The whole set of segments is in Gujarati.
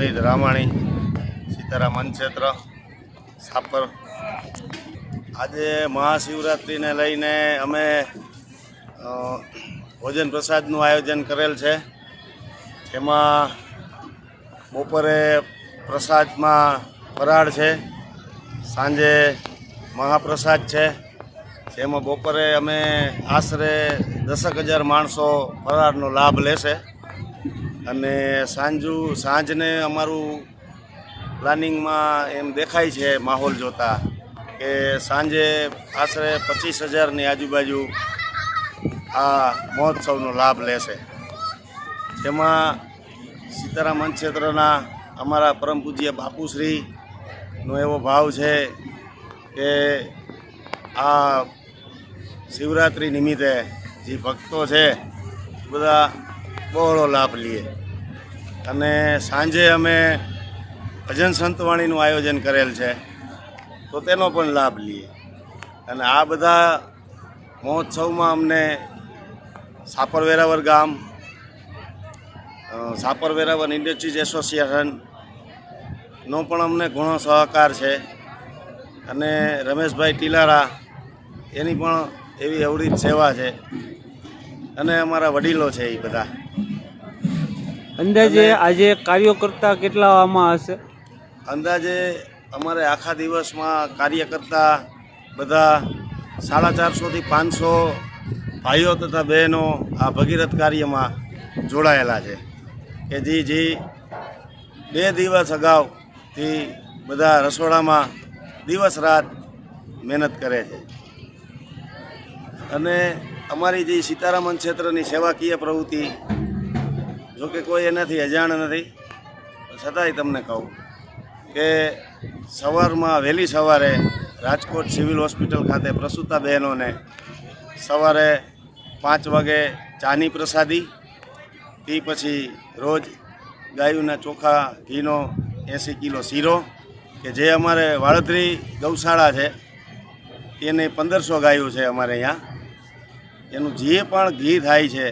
મોહિત રામાણી, સીતારામ ક્ષેત્ર સાપર. આજે મહાશિવરાત્રિને લઈને અમે ભોજન પ્રસાદનું આયોજન કરેલ છે. જેમાં બપોરે પ્રસાદમાં ફરાળ છે, સાંજે મહાપ્રસાદ છે. જેમાં બપોરે અમે આશરે દસક હજાર માણસો ફરાળનો લાભ લેશે. અને સાંજુ સાંજને અમારું પ્લાનિંગમાં એમ દેખાય છે માહોલ જોતા કે સાંજે આશરે પચીસ હજારની આજુબાજુ આ મહોત્સવનો લાભ લેશે. જેમાં સીતારામ ક્ષેત્રના અમારા પરમ પૂજ્ય બાપુશ્રીનો એવો ભાવ છે કે આ શિવરાત્રિ નિમિત્તે જે ભક્તો છે બધા બહોળો લાભ લઈએ અને સાંજે અમે ભજન સંતવાણીનું આયોજન કરેલ છે, તો તેનો પણ લાભ લઈએ અને આ બધા મહોત્સવમાં અમને સાપર વેરાવર ગામ સાપર વેરાવર ઇન્ડસ્ટ્રીઝ એસોસિએશનનો પણ અમને ઘણો સહકાર છે. અને રમેશભાઈ ટીલારા એની પણ એવી અવરીત સેવા છે. અને અમારા વડીલો છે એ બધા. અંદાજે આજે કાર્યો કરતા કેટલા આમાં હશે? અંદાજે અમારે આખા દિવસમાં કાર્ય કરતા બધા સાડા ચારસોથી પાંચસો ભાઈઓ તથા બહેનો આ ભગીરથ કાર્યમાં જોડાયેલા છે. કે જી જે બે દિવસ અગાઉથી બધા રસોડામાં દિવસ રાત મહેનત કરે છે. અને અમારી જે સીતારામન ક્ષેત્રની સેવાકીય પ્રવૃત્તિ જો કે કોઈ એનાથી અજાણ નથી છતાંય તમને કહું કે સવારમાં વહેલી સવારે રાજકોટ સિવિલ હોસ્પિટલ ખાતે પ્રસૂતા બહેનોને સવારે પાંચ વાગે ચાની પ્રસાદી, તે પછી રોજ ગાયુના ચોખા, ઘીનો એંસી કિલો શીરો, કે જે અમારે વાળતરી ગૌશાળા છે એને પંદરસો ગાયું છે અમારે અહીંયા. એનું જે પણ ઘી થાય છે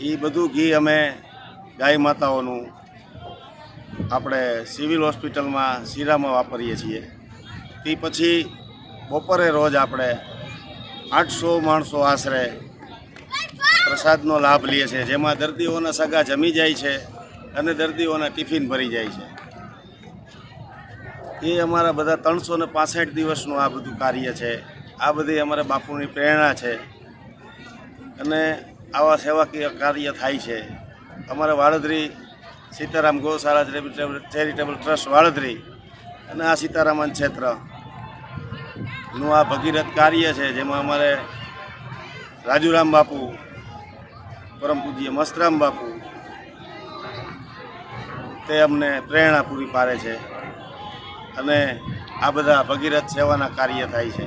એ બધું ઘી અમે ગાય માતાઓનું આપણે સિવિલ હોસ્પિટલમાં શીરામાં વાપરીએ છીએ. તે પછી બપોરે રોજ આપણે આઠસો માણસો આશરે પ્રસાદનો લાભ લઈએ છીએ જેમાં દર્દીઓના સગા જમી જાય છે અને દર્દીઓના ટિફિન ભરી જાય છે. એ અમારા બધા ત્રણસો ને પાસઠ દિવસનું આ બધું કાર્ય છે. આ બધી અમારા બાપુની પ્રેરણા છે. અને આવા સેવાકીય કાર્ય થાય છે. અમારા વાળદરી સીતારામ ગૌશાળા ચેરિટેબલ ટ્રસ્ટ વાળદરી અને આ સીતારામન ક્ષેત્રનું આ ભગીરથ કાર્ય છે, જેમાં અમારે રાજુરામ બાપુ, પરમ પૂજ્ય મસ્તરામ બાપુ તે અમને પ્રેરણા પૂરી પાડે છે અને આ બધા ભગીરથ સેવાના કાર્ય થાય છે.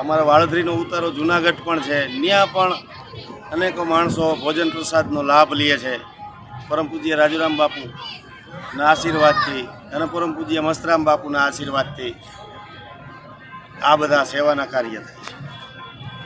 અમારા વાળદરીનો ઉતારો જુનાગઢ પણ છે ત્યાં પણ અનેકો માણસો ભોજન પ્રસાદનો લાભ લે છે. પરમ પૂજ્ય રાજુરામ બાપુના આશીર્વાદથી અને પરમ પૂજ્ય મસ્તરામ બાપુના આશીર્વાદથી આ બધા સેવાના કાર્ય થાય છે.